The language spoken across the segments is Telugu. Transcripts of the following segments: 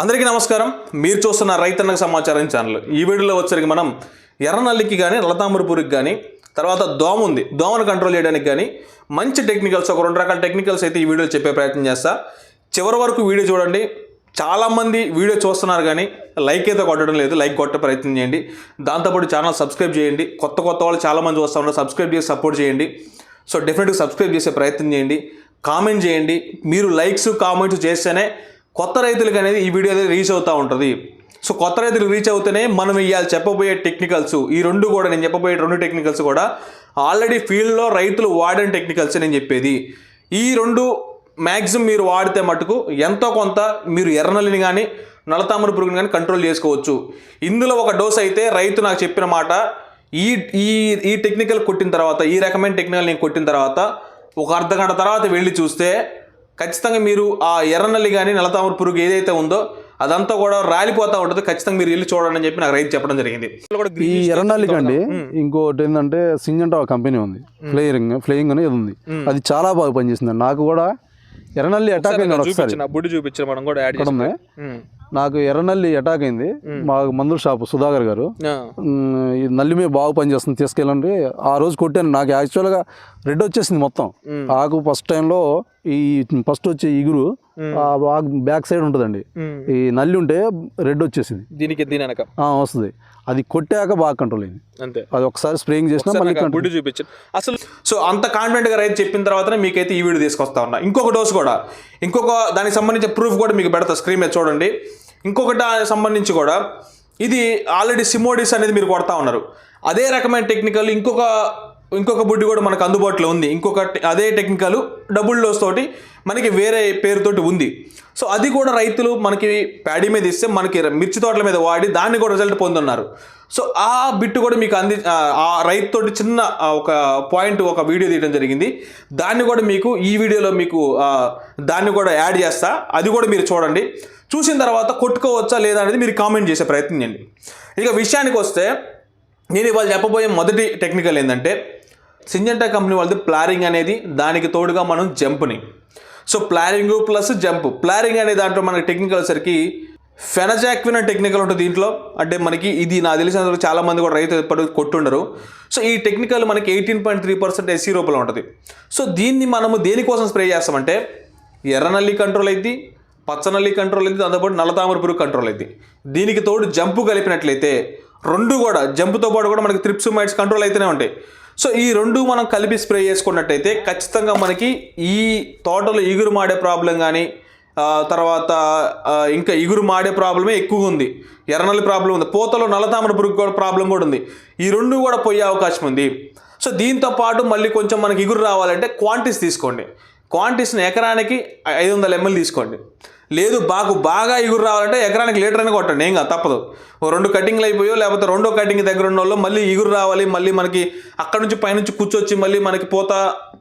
అందరికీ నమస్కారం. మీరు చూస్తున్న రైతన్నకు సమాచారం ఛానల్ ఈ వీడియోలో వచ్చరికి మనం ఎర్రనల్లికి కానీ నల్లతామరపూరికి కానీ తర్వాత దోమ ఉంది. దోమను కంట్రోల్ చేయడానికి కానీ మంచి టెక్నికల్స్ ఒక రెండు రకాల టెక్నికల్స్ అయితే ఈ వీడియో చెప్పే ప్రయత్నం చేస్తా. చివరి వరకు వీడియో చూడండి. చాలామంది వీడియో చూస్తున్నారు కానీ లైక్ అయితే కొట్టడం లేదు. లైక్ కొట్టే ప్రయత్నం చేయండి. దాంతోపాటు ఛానల్ సబ్స్క్రైబ్ చేయండి. కొత్త కొత్త వాళ్ళు చాలామంది వస్తున్నారు సబ్స్క్రైబ్ చేసి సపోర్ట్ చేయండి. సో డెఫినెట్గా సబ్స్క్రైబ్ చేసే ప్రయత్నం చేయండి. కామెంట్ చేయండి. మీరు లైక్స్ కామెంట్స్ చేస్తేనే కొత్త రైతులకు అనేది ఈ వీడియో అనేది రీచ్ అవుతూ ఉంటుంది. సో కొత్త రైతులకు రీచ్ అవుతేనే మనం ఇవాళ చెప్పబోయే టెక్నికల్స్ ఈ రెండు కూడా నేను చెప్పబోయే రెండు టెక్నికల్స్ కూడా ఆల్రెడీ ఫీల్డ్లో రైతులు వాడిన టెక్నికల్స్ నేను చెప్పేది. ఈ రెండు మ్యాక్సిమం మీరు వాడితే మటుకు ఎంతో కొంత మీరు ఎర్రనల్లిని కానీ నలతామర పురుగుని కానీ కంట్రోల్ చేసుకోవచ్చు. ఇందులో ఒక డోస్ అయితే రైతు నాకు చెప్పిన మాట ఈ ఈ ఈ టెక్నికల్ కొట్టిన తర్వాత ఈ రకమైన టెక్నికల్ నేను కొట్టిన తర్వాత ఒక అర్ధ గంట తర్వాత వెళ్ళి చూస్తే ఖచ్చితంగా మీరు ఆ ఎర్రనల్లి కానీ నలతామర పురుగు ఏదైతే ఉందో అదంతా కూడా రాలిపోతూ ఉంటుంది. ఖచ్చితంగా మీరు వెళ్ళి చూడండి అని చెప్పి నాకు రైతు చెప్పడం జరిగింది. ఈ ఎర్రనల్లి కండి ఇంకోటి ఏంటంటే సింజంటా కంపెనీ ఉంది. ఫ్లేయింగ్ ఫ్లేయింగ్ అనేది ఉంది. అది చాలా బాగా పనిచేసింది నాకు కూడా ఎర్రనల్లి అటాక్ అయింది ఒకసారి. చూపించిన బుడ్డి చూపించిన మనం కూడా యాడ్ నాకు ఎర్రనల్లి అటాక్ అయింది. మా మందుల షాపు సుధాకర్ గారు. ఈ నల్లి మీద బాగా పనిచేస్తుంది తీసుకెళ్ళండి. ఆ రోజు కొట్టాను. నాకు యాక్చువల్గా రెడ్ వచ్చేసింది మొత్తం. ఆకు ఫస్ట్ టైంలో ఈ ఫస్ట్ వచ్చే ఇగురు బ్యాక్ సైడ్ ఉంటుందండి. ఈ నల్లి ఉంటే రెడ్ వచ్చేసింది. దీనికి వస్తుంది. అది కొట్టాక బాగా కంట్రోల్ అయింది. అంతే. అది ఒకసారి స్ప్రేయింగ్ చేసినా మళ్ళీ కంట్రోల్ చూపించాను అసలు సో అంత కాన్ఫిడెంట్గా రైతు చెప్పిన తర్వాతనే మీకైతే ఈ వీడియో తీసుకొస్తా ఉన్నా. ఇంకొక డోస్ కూడా. ఇంకొక దానికి సంబంధించిన ప్రూఫ్ కూడా మీకు పెడతా స్క్రీన్ మీద చూడండి. ఇంకొకటి సంబంధించి కూడా ఇది ఆల్రెడీ సిమోడిస్ అనేది మీరు కొడతా ఉన్నారు. అదే రకమైన టెక్నికల్ ఇంకొక ఇంకొక బుడ్డి కూడా మనకు అందుబాటులో ఉంది. ఇంకొక అదే టెక్నికల్ డబుల్ డోస్ తోటి మనకి వేరే పేరుతోటి ఉంది. సో అది కూడా రైతులు మనకి ప్యాడీ మీద ఇస్తే మనకి మిర్చి తోటల మీద వాడి దాన్ని కూడా రిజల్ట్ పొందున్నారు. సో ఆ బిట్టు కూడా మీకు అంది ఆ రైతుతోటి చిన్న ఒక పాయింట్ ఒక వీడియో తీయడం జరిగింది. దాన్ని కూడా మీకు ఈ వీడియోలో మీకు దాన్ని కూడా యాడ్ చేస్తా. అది కూడా మీరు చూడండి. చూసిన తర్వాత కొట్టుకోవచ్చా లేదా అనేది మీరు కామెంట్ చేసే ప్రయత్నం చేయండి. ఇక విషయానికి వస్తే నేను ఇవాళ చెప్పబోయే మొదటి టెక్నికల్ ఏంటంటే సింజంటా కంపెనీ వాళ్ళది ప్లారింగ్ అనేది దానికి తోడుగా మనం జంప్ని. So ప్లారింగ్ plus jump. ప్లారింగ్ అనే దాంట్లో మనకి టెక్నికల్ సరికి ఫెనజాక్విన్ అనే టెక్నికల్ ఉంటుంది దీంట్లో. అంటే మనకి ఇది నాకు తెలిసిన చాలామంది కూడా రైతు ఎప్పుడు కొట్టుండరు. సో ఈ టెక్నికల్ మనకి eighteen point three percent SC రూపంలో ఉంటుంది. సో దీన్ని మనము దేనికోసం స్ప్రే చేస్తామంటే ఎర్రనల్లి కంట్రోల్ అయింది పచ్చనల్లి కంట్రోల్ అయింది దాంతోపాటు నల్లతామర పురుగు కంట్రోల్ అయింది. దీనికి తోడు జంపు కలిపినట్లయితే రెండు కూడా జంపుతో పాటు కూడా మనకి త్రిప్స్ మైట్స్ కంట్రోల్ అయితేనే ఉంటాయి. సో ఈ రెండు మనం కలిపి స్ప్రే చేసుకున్నట్టయితే ఖచ్చితంగా మనకి ఈ తోటలో ఇగురు మాడే ప్రాబ్లం కానీ తర్వాత ఇంకా ఇగురు మాడే ప్రాబ్లమే ఎక్కువగా ఉంది. ఎర్రనల్లి ప్రాబ్లం ఉంది. పూతలో నల్లతామర పురుగు కూడా ప్రాబ్లం కూడా ఉంది. ఈ రెండు కూడా పోయే అవకాశం ఉంది. సో దీంతో పాటు మళ్ళీ కొంచెం మనకి ఇగురు రావాలంటే క్వాంటిటీస్ తీసుకోండి. క్వాంటిటీస్ని ఎకరానికి ఐదు వందల ఎంఎల్ తీసుకోండి. లేదు బాకు బాగా ఇగురు రావాలంటే ఎకరానికి లీటర్ అని కొట్టండి ఏం కాదు తప్పదు. ఓ రెండు కటింగ్లు అయిపోయో లేకపోతే రెండో కటింగ్ దగ్గర ఉన్న వాళ్ళు మళ్ళీ ఇగురు రావాలి మళ్ళీ మనకి అక్కడ నుంచి పైనుంచి కూర్చొచ్చి మళ్ళీ మనకి పోత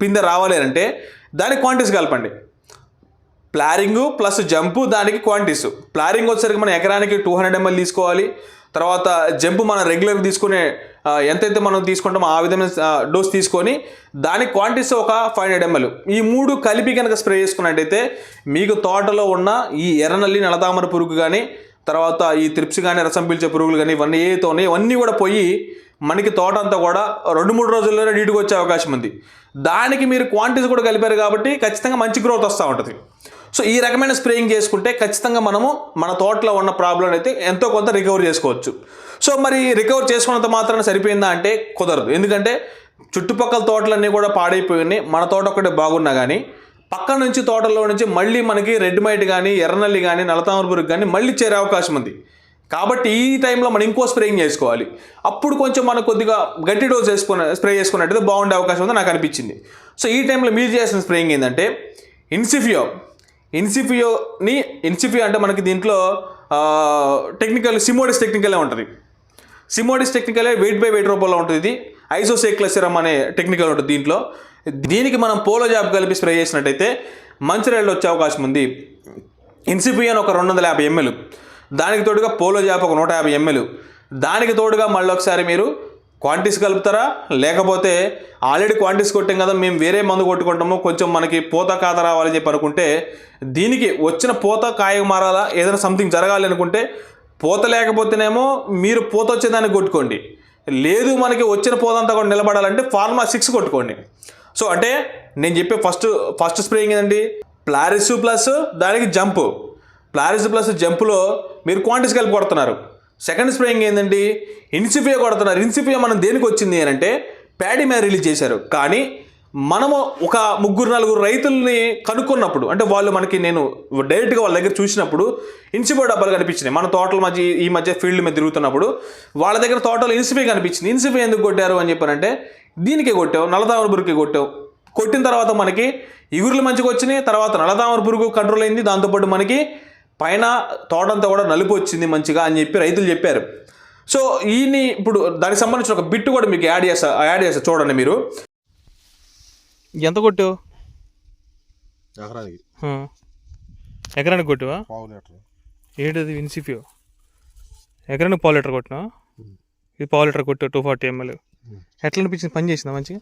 పిందె రావాలి అంటే దానికి క్వాంటిటీస్ కలపండి. ప్లారింగు ప్లస్ జంపు దానికి క్వాంటిటీస్ ప్లారింగ్ వచ్చేసరికి మనం ఎకరానికి టూ హండ్రెడ్ ఎంఎల్ తీసుకోవాలి. తర్వాత జంపు మనం రెగ్యులర్గా తీసుకునే ఎంతైతే మనం తీసుకుంటామో ఆ విధమైన డోస్ తీసుకొని దాని క్వాంటిటీస్ ఒక ఫైవ్ హండ్రెడ్ ఎంఎల్ ఈ మూడు కలిపి కనుక స్ప్రే చేసుకున్నట్టయితే మీకు తోటలో ఉన్న ఈ ఎర్రనల్లి నలతామర పురుగు కానీ తర్వాత ఈ త్రిప్స్ కానీ రసం పీల్చే పురుగులు కానీ ఇవన్నీ ఏవైతే ఉన్నాయో ఇవన్నీ కూడా పోయి మనకి తోట అంతా కూడా రెండు మూడు రోజుల్లోనే నీటికి వచ్చే అవకాశం ఉంది. దానికి మీరు క్వాంటిటీస్ కూడా కలిపారు కాబట్టి ఖచ్చితంగా మంచి గ్రోత్ వస్తూ ఉంటుంది. సో ఈ రకమైన స్ప్రేయింగ్ చేసుకుంటే ఖచ్చితంగా మనము మన తోటలో ఉన్న ప్రాబ్లం అయితే ఎంతో కొంత రికవర్ చేసుకోవచ్చు. సో మరి రికవర్ చేసుకున్నంత మాత్రాన సరిపోయిందా అంటే కుదరదు. ఎందుకంటే చుట్టుపక్కల తోటలన్నీ కూడా పాడైపోయినాయి. మన తోట ఒక్కటే బాగున్నా కానీ పక్క నుంచి తోటలో నుంచి మళ్ళీ మనకి రెడ్ మైట్ కానీ ఎర్రనల్లి కానీ నల్లతామర పురుగు కానీ మళ్ళీ చేరే అవకాశం ఉంది. కాబట్టి ఈ టైంలో మనం ఇంకో స్ప్రేయింగ్ చేసుకోవాలి. అప్పుడు కొంచెం మనం కొద్దిగా గట్టి డోస్ వేసుకున్న స్ప్రే చేసుకున్నట్టయితే బాగుండే అవకాశం ఉందని నాకు అనిపించింది. సో ఈ టైంలో మీరు చేసిన స్ప్రేయింగ్ ఏంటంటే ఇన్సిఫియో ఇన్సిఫియోని ఇన్సిఫియో అంటే మనకి దీంట్లో టెక్నికల్ సిమోడిస్ టెక్నికలే ఉంటుంది. సిమోడిస్ టెక్నికలే వెయిట్ బై వెయిట్ రూపంలో ఉంటుంది ఇది. ఐసోసేక్లసిరమ్ అనే టెక్నికల్ ఉంటుంది దీంట్లో. దీనికి మనం పోలో జాబ్ కలిపి స్ప్రే చేసినట్టయితే మంచి రేళ్ళు వచ్చే అవకాశం ఉంది. ఇన్సిపియన్ ఒక రెండు వందల యాభై ఎంఎల్. దానికి తోడుగా పోలో జాబ్ ఒక నూట యాభై ఎంఎల్. దానికి తోడుగా మళ్ళీ ఒకసారి మీరు క్వాంటిటీస్ కలుపుతారా? లేకపోతే ఆల్రెడీ క్వాంటిటీస్ కొట్టాం కదా మేము వేరే మందు కొట్టుకుంటాము కొంచెం మనకి పూత కాత రావాలని చెప్పి అనుకుంటే దీనికి వచ్చిన పూత కాయ మారాలా? ఏదైనా సంథింగ్ జరగాలి అనుకుంటే పూత లేకపోతేనేమో మీరు పూత వచ్చేదాన్ని కొట్టుకోండి. లేదు మనకి వచ్చిన పూత అంతా కూడా నిలబడాలంటే ఫార్మా సిక్స్ కొట్టుకోండి. సో అంటే నేను చెప్పే ఫస్ట్ ఫస్ట్ స్ప్రేయింగ్ ఏంటండి ప్లారిస్ ప్లస్ దానికి జంప్. ప్లారిస్ ప్లస్ జంప్లో మీరు క్వాంటిటీస్ కలిపి కొడుతున్నారు. సెకండ్ స్ప్రేయింగ్ ఏంటండి ఇన్సిఫియా కొడుతున్నారు ఇన్సిపియా మనం దేనికి వచ్చింది అని అంటే ప్యాడీ మీద రిలీజ్ చేశారు. కానీ మనము ఒక ముగ్గురు నలుగురు రైతుల్ని కనుక్కున్నప్పుడు అంటే వాళ్ళు మనకి నేను డైరెక్ట్గా వాళ్ళ దగ్గర చూసినప్పుడు ఇన్సిఫియా డబ్బాలు కనిపించినాయి. మన తోటల మధ్య ఈ మధ్య ఫీల్డ్ మీద తిరుగుతున్నప్పుడు వాళ్ళ దగ్గర తోటలు ఇన్సిపే కనిపించింది. ఇన్సిఫియా ఎందుకు కొట్టారు అని చెప్పారంటే దీనికే కొట్టావు నల్లదామర పురుగుకి కొట్టావు కొట్టిన తర్వాత మనకి ఇగురులు మంచిగా వచ్చినాయి తర్వాత నల్లదామర పురుగు కంట్రోల్ అయింది. దాంతోపాటు మనకి పైన తోటంతా కూడా నలుపు వచ్చింది మంచిగా అని చెప్పి రైతులు చెప్పారు. సో ఈయన్ని ఇప్పుడు దానికి సంబంధించిన ఒక బిట్ కూడా మీకు యాడ్ చేస్తా యాడ్ చేస్తా చూడండి మీరు. ఎంత కొట్టావు ఎకరానికి. ఎకరానికి కొట్టావా? ఇన్సిఫియో ఎకరానికి పావు లీటర్ కొట్టినా? ఇది పావు లీటర్ కొట్టావు టూ ఫార్టీ ఎంఎల్ ఎట్లా అనిపించింది? పని చేసిందా మంచిగా?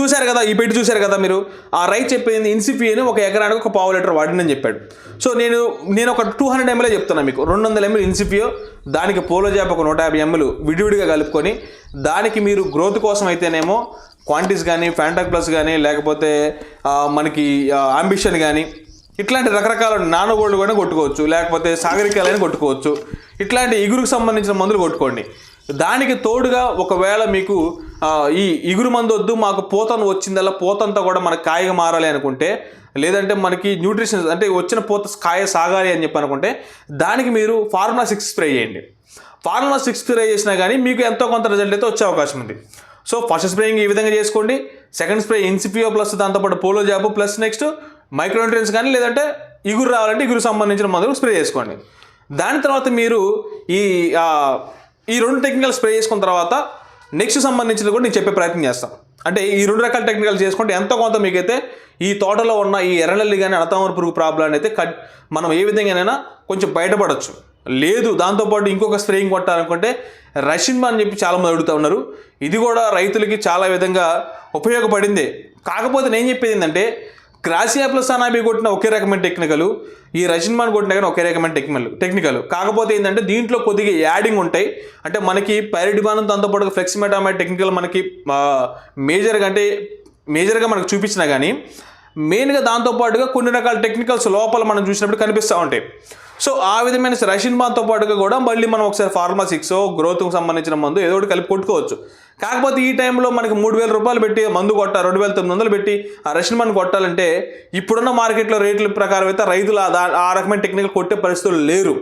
చూశారు కదా ఈ పెట్టి చూశారు కదా మీరు? ఆ రైట్ చెప్పింది ఇన్సిఫియని ఒక ఎకరానికి ఒక పావు లీటర్ వాడిందని చెప్పాడు. సో నేను నేను ఒక టూ హండ్రెడ్ ఎంఎల్ఏ చెప్తున్నా మీకు. రెండు వందల ఎంఎల్ ఇన్సిఫియో దానికి పోలోజాప్ ఒక నూట యాభై ఎంఎల్ విడివిడిగా కలుపుకొని దానికి మీరు గ్రోత్ కోసం అయితేనేమో క్వాంటిటీస్ కానీ ఫ్యాంటాక్ ప్లస్ కానీ లేకపోతే మనకి అంబిషన్ కానీ ఇట్లాంటి రకరకాల నానో గోల్డ్ కూడా కొట్టుకోవచ్చు. లేకపోతే సాగరికాలని కొట్టుకోవచ్చు. ఇట్లాంటి ఇగురుకు సంబంధించిన మందులు కొట్టుకోండి. దానికి తోడుగా ఒకవేళ మీకు ఈ ఇగురు మందు వద్దు మాకు పోతను వచ్చిందల్లా పోతంతా కూడా మనకు కాయగా మారాలి అనుకుంటే లేదంటే మనకి న్యూట్రిషన్ అంటే వచ్చిన పోత కాయ సాగాలి అని చెప్పి అనుకుంటే దానికి మీరు ఫార్ములా సిక్స్ స్ప్రే చేయండి. ఫార్ములా సిక్స్ స్ప్రే చేసినా కానీ మీకు ఎంతో కొంత రిజల్ట్ అయితే వచ్చే అవకాశం ఉంది. సో ఫస్ట్ స్ప్రేయింగ్ ఈ విధంగా చేసుకోండి. సెకండ్ స్ప్రే ఇన్సిపియో ప్లస్ దాంతోపాటు పోలో జాబు ప్లస్ నెక్స్ట్ మైక్రోన్యూట్రియన్స్ కానీ లేదంటే ఇగురు రావాలంటే ఇగురు సంబంధించిన మందులు స్ప్రే చేసుకోండి. దాని తర్వాత మీరు ఈ ఈ రెండు టెక్నికల్ స్ప్రే చేసుకున్న తర్వాత నెక్స్ట్ సంబంధించిన కూడా నేను చెప్పే ప్రయత్నం చేస్తాను. అంటే ఈ రెండు రకాల టెక్నికల్ చేసుకుంటే ఎంతో కొంత మీకైతే ఈ తోటలో ఉన్న ఈ ఎర్రనల్లి కానీ అడతామర పురుగు ప్రాబ్లం అయితే కట్ మనం ఏ విధంగానైనా కొంచెం బయటపడవచ్చు లేదు దాంతోపాటు ఇంకొక స్ప్రేయింగ్ కొట్టాలనుకుంటే రషిన్ అని చెప్పి చాలామంది అడుగుతూ ఉన్నారు. ఇది కూడా రైతులకి చాలా విధంగా ఉపయోగపడింది. కాకపోతే నేను చెప్పేది ఏంటంటే క్రాసియా ప్లస్ అనాబీ కొట్టిన ఒకే రకమైన టెక్నికలు ఈ రజిన్మాన్ కొట్టిన కానీ ఒకే రకమైన టెక్నికల్ టెక్నికల్ కాకపోతే ఏంటంటే దీంట్లో కొద్దిగా యాడింగ్ ఉంటాయి. అంటే మనకి పైరిడిమానం దాంతోపాటు ఫ్లెక్సిమెటామై టెక్నికల్ మనకి మేజర్గా అంటే మేజర్గా మనకు చూపించినా కానీ మెయిన్గా దాంతోపాటుగా కొన్ని రకాల టెక్నికల్స్ లోపల మనం చూసినప్పుడు కనిపిస్తూ ఉంటాయి. సో ఆ విధమైన రషిన్ బాన్తో పాటుగా కూడా మళ్ళీ మనం ఒకసారి ఫార్మా సిక్స్ గ్రోత్కి సంబంధించిన మందు ఏదో ఒకటి కలిపి కొట్టుకోవచ్చు. కాకపోతే ఈ టైంలో మనకి మూడు వేల రూపాయలు పెట్టి మందు కొట్ట రెండు వేల తొమ్మిది వందలు పెట్టి ఆ రషిన్ మందు కొట్టాలంటే ఇప్పుడున్న మార్కెట్లో రేట్ల ప్రకారం అయితే రైతులు ఆ రకమైన టెక్నికల్ కొట్టే పరిస్థితులు లేరు.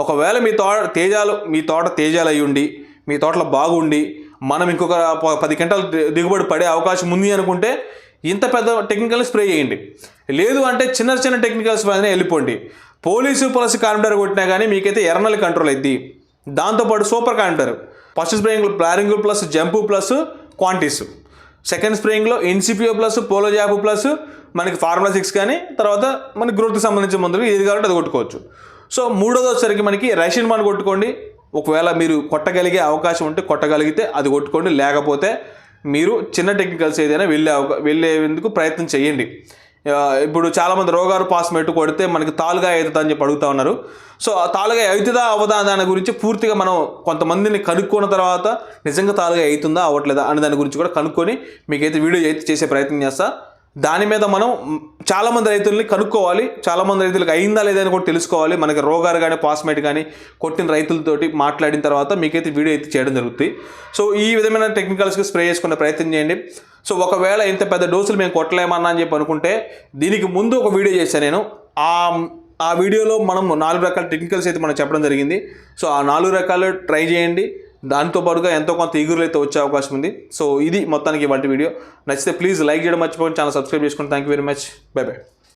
ఒకవేళ మీ తోట తేజాలు మీ తోట తేజాలు అయ్యి ఉండి మీ తోటలో బాగుండి మనం ఇంకొక ప- పది గంటలు దిగుబడి పడే అవకాశం ఉంది అనుకుంటే ఇంత పెద్ద టెక్నికల్ స్ప్రే చేయండి. లేదు అంటే చిన్న చిన్న టెక్నికల్స్ పైన వెళ్ళిపోండి. పోలీసు ప్లస్ కాన్టర్ కొట్టినా కానీ మీకైతే ఎర్నల్ కంట్రోల్ అయింది దాంతోపాటు సూపర్ కాన్టర్ first spraying ప్లారింగ్ plus jump plus quantities second స్ప్రేయింగ్లో ఎన్సిపిఓ plus పోలో జాపు ప్లస్ మనకి ఫార్ములా సిక్స్ కానీ తర్వాత మనకి గ్రోత్కి సంబంధించిన మందులు ఏది కావాలంటే అది కొట్టుకోవచ్చు. సో మూడోది వచ్చేసరికి మనకి రేషన్ బాన్ కొట్టుకోండి. ఒకవేళ మీరు కొట్టగలిగే అవకాశం ఉంటే కొట్టగలిగితే అది కొట్టుకోండి. లేకపోతే మీరు చిన్న టెక్నికల్స్ ఏదైనా వెళ్ళే వెళ్ళేందుకు ప్రయత్నం చేయండి. ఇప్పుడు చాలామంది రోగారు పాస్మేట్ కొడితే మనకి తాలుగా అవుతుందా అని చెప్పి అడుగుతా ఉన్నారు. సో ఆ తాలుగా అవుతుందా అవ్వదా దాని గురించి పూర్తిగా మనం కొంతమందిని కనుక్కున్న తర్వాత నిజంగా తాలుగా అవుతుందా అవ్వట్లేదా అనే దాని గురించి కూడా కనుక్కొని మీకైతే వీడియో అయితే చేసే ప్రయత్నం చేస్తా. దాని మీద మనం చాలామంది రైతుల్ని కనుక్కోవాలి. చాలామంది రైతులకు అయిందా లేదా అని కూడా తెలుసుకోవాలి. మనకి రోగారు కానీ పాస్మేట్ కానీ కొట్టిన రైతులతోటి మాట్లాడిన తర్వాత మీకైతే వీడియో అయితే చేయడం జరుగుతుంది సో ఈ విధమైన టెక్నికల్స్కి స్ప్రే చేసుకునే ప్రయత్నం చేయండి. సో ఒకవేళ ఇంత పెద్ద డోసులు మేము కొట్టలేమన్నా అని చెప్పి అనుకుంటే దీనికి ముందు ఒక వీడియో చేశాను నేను. ఆ ఆ వీడియోలో మనం నాలుగు రకాల టెక్నికల్స్ అయితే మనం చెప్పడం జరిగింది. సో ఆ నాలుగు రకాలు ట్రై చేయండి. దాంతో పాటుగా ఎంతో కొంత ఈగురులు అయితే వచ్చే అవకాశం ఉంది. సో ఇది మొత్తానికి ఇవాటి వీడియో. నచ్చితే ప్లీజ్ లైక్ చేయడం మర్చిపోండి ఛానల్ సబ్స్క్రైబ్ చేసుకోండి thank you very much. Bye bye.